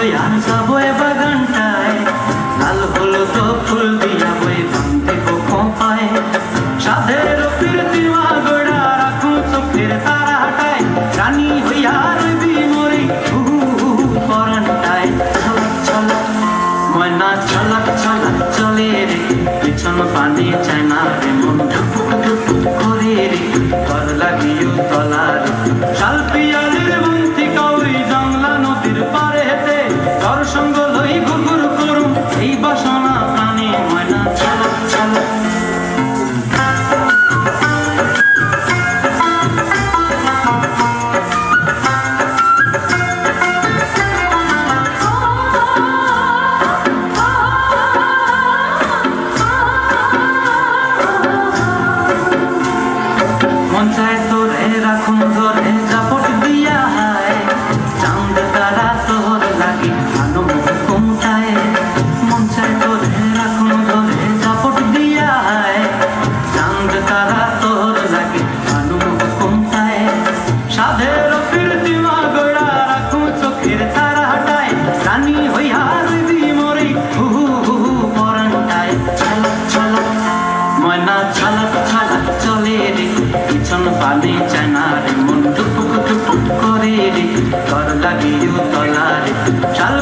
লইয়া যাব বাগানটায়। লাল হলুদ ফুল দিয়া বই দিব কোথায় সাধের প্রীতি মাগড়া রাখুন চোখের তারা হাটায় রানী হইয়া রবি মরি হু পরানটায়। ছলক ছলক ময়না ছলক ছলক চলে রে। পিছন পানি চায় না রে মন ঢুকুক ঢুকুক করে রে। কর লাগিও তলা রে মন চায় তোরে দিয়া হায়। চাঁদ তারা তোর লাগি আনো ঘুমটায়। মন চায় দিয়া হায়। চাঁদ তারা তোর লাগি আনো ঘুমটায়। সাধের প্রীতি মাগড়া রাখুন চোখের হু হু হু পরানটায়। ছলক ছলক, ময়না, ছলক ছলক। মন বালি চানারে মন টুপুক টুপুক করে রে। কর লাগিও তলারে চাল